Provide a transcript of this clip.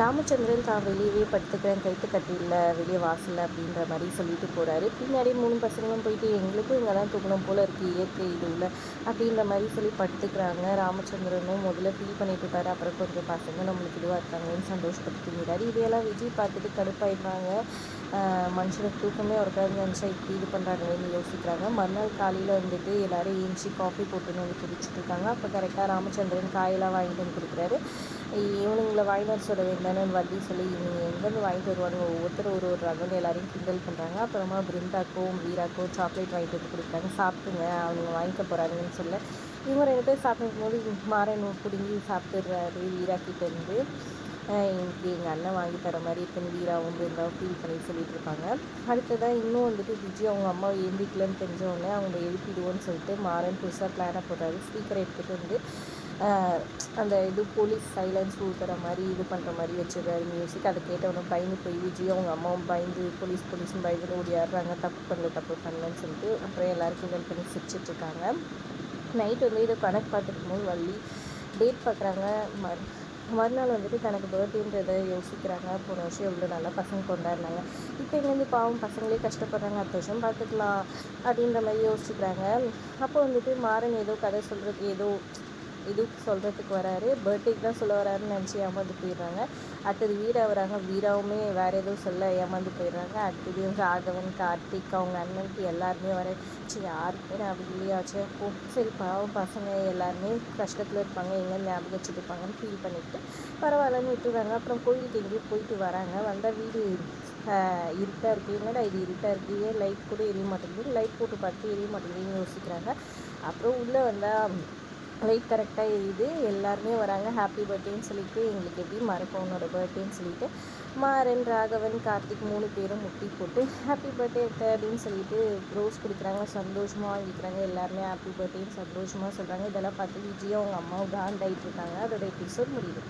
ராமச்சந்திரன் தான் வெளியவே படுத்துக்கிறேன் கைத்து கட்டியில் வெளியே வாசலில் அப்படின்ற மாதிரி சொல்லிட்டு போகிறாரு பின்னாடி மூணு பசங்களும் போயிட்டு எங்களுக்கும் இங்கே தான் தூக்கணும் போல் இருக்குது இயற்கை இதுவில் அப்படின்ற மாதிரி சொல்லி படுத்துக்கிறாங்க. ராமச்சந்திரனும் முதல்ல ஃபீல் பண்ணிட்டு இருக்காரு. அப்புறம் கொஞ்சம் பசங்க நம்மளுக்கு இதுவாக இருக்காங்கன்னு சந்தோஷப்பட்டு தூங்கிறாரு இதையெல்லாம் விஜய் பார்த்துட்டு கடுப்பாயிடுறாங்க. மனுஷனுக்கு தூக்கமே இருக்காது நினச்சா இப்படி இது பண்ணுறாங்களேன்னு யோசிக்கிறாங்க. மறுநாள் காலையில் வந்துட்டு எல்லோரும் ஏஞ்சி காஃபி போட்டுன்னு வந்து குடிச்சிட்டு இருக்காங்க. அப்போ கரெக்டாக ராமச்சந்திரன் காயெல்லாம் வாங்கிட்டு வந்து கொடுக்குறாரு. இவனுங்களை வாங்கிட்டு சொல்ல வேண்டானு வட்டி சொல்லி இவங்க எங்கேருந்து வாங்கிட்டு வருவாங்க ஒவ்வொருத்தர் ஒரு ஒரு ரகம்னு எல்லாரையும் கிண்டல் பண்ணுறாங்க அப்புறமா பிருந்தாக்கும் வீராக்கும் சாக்லேட் வாங்கிட்டு வந்து கொடுக்குறாங்க. சாப்பிட்டுங்க அவங்க வாங்கிக்க போகிறாங்கன்னு சொல்ல. இவங்க ரெண்டு பேர் சாப்பிடும் போது மாறன் பிடுங்கி சாப்பிட்டுடுறாரு வீராக்கிட்டேருந்து எனக்கு எங்கள் அண்ணன் வாங்கி தர மாதிரி இருக்குன்னு வீராவும் இருந்தாலும் ஃபீல் பண்ணி சொல்லிட்டு இருப்பாங்க. அடுத்ததான் இன்னும் வந்துட்டு விஜய் அவங்க அம்மா எழுந்திக்கலன்னு தெரிஞ்சவொடனே அவங்க எழுப்பிடுவோன்னு சொல்லிட்டு மாறன் புதுசாக பிளானை போடுறாரு. ஸ்பீக்கரை எடுத்துகிட்டு வந்து அந்த இது போலீஸ் சைலன்ஸ் ஊற்றுற மாதிரி இது பண்ணுற மாதிரி வச்சுருக்காரு மியூசிக் அதை கேட்டவனும் பயந்து போய் விஜய் அவங்க அம்மாவும் பயந்து போலீஸ் போலீஸ்னு பயந்து ஓடியாடுறாங்க தப்பு பண்ணல தப்பு பண்ணலன்னு சொல்லிட்டு அப்புறம் எல்லாருக்கும் ஹெல்ப் பண்ணி சிரிச்சிட்ருக்காங்க நைட் வந்து இதை கணக்கு பார்த்துட்டு போது வள்ளி டேட் பார்க்குறாங்க. மறு மறுநாள் வந்துட்டு தனக்கு பர்த்டேன்றதை யோசிக்கிறாங்க. போன வருஷம் எவ்வளோ நல்லா பசங்க கொண்டாடினாங்க. இப்போ எங்கேருந்து பாவம் பசங்களே கஷ்டப்படுறாங்க. அடுத்த வருஷம் பார்த்துக்கலாம் அப்படின்ற மாதிரி யோசிச்சுக்கிறாங்க அப்போ வந்துட்டு மாறன் ஏதோ கதை சொல்கிறது ஏதோ இது சொல்கிறதுக்கு வராரு. பர்த்டேக்கு தான் சொல்ல வராருன்னு நினச்சி ஏமாந்து போயிடுறாங்க. அடுத்தது வீரா வராங்க. வீராவுமே வேறு எதுவும் சொல்ல ஏமாந்து போயிடுறாங்க. அடுத்தது ராகவன் கார்த்திக் அவங்க அண்ணனுக்கு எல்லாருமே வர சரி யாருக்குமே ஞாபகம் இல்லையாச்சு ஓ சரி பாவம் பசங்க எல்லாருமே கஷ்டத்தில் இருப்பாங்க. எங்கே ஞாபகம் வச்சுருப்பாங்கன்னு ஃபீல் பண்ணிவிட்டு பரவாயில்லன்னு விட்டுறாங்க. அப்புறம் கோயிலுக்கு எங்கேயும் போயிட்டு வராங்க. வந்தால் வீடு இருட்டாக இருக்குது என்னடா இது இருட்டாக இருக்குது லைட் கூட எரிய மாட்டேங்குது? லைட் போட்டு பார்த்து எரிய மாட்டேங்குதுன்னு யோசிக்கிறாங்க. அப்புறம் உள்ளே வந்தால் லைட் கரெக்டாக எரியுது எல்லாருமே வராங்க. ஹாப்பி பர்த்டேன்னு சொல்லிட்டு எங்களுக்கு எப்படி மறக்கும் உன்னோட பர்த்டேன்னு சொல்லிட்டு மாறன் ராகவன் கார்த்திக் மூணு பேரும் முட்டி போட்டு ஹாப்பி பர்த்டே அப்படின்னு சொல்லிட்டு ரோஸ் கொடுக்குறாங்க. சந்தோஷமாக வாங்கிக்கிறாங்க. எல்லாருமே ஹாப்பி பர்த்டேன்னு சந்தோஷமாக சொல்கிறாங்க இதெல்லாம் பார்த்து விஜயும் அவங்க அம்மாவும் காண்டாயிட்டு இருக்காங்க. அதோட எபிசோட் முடியுது.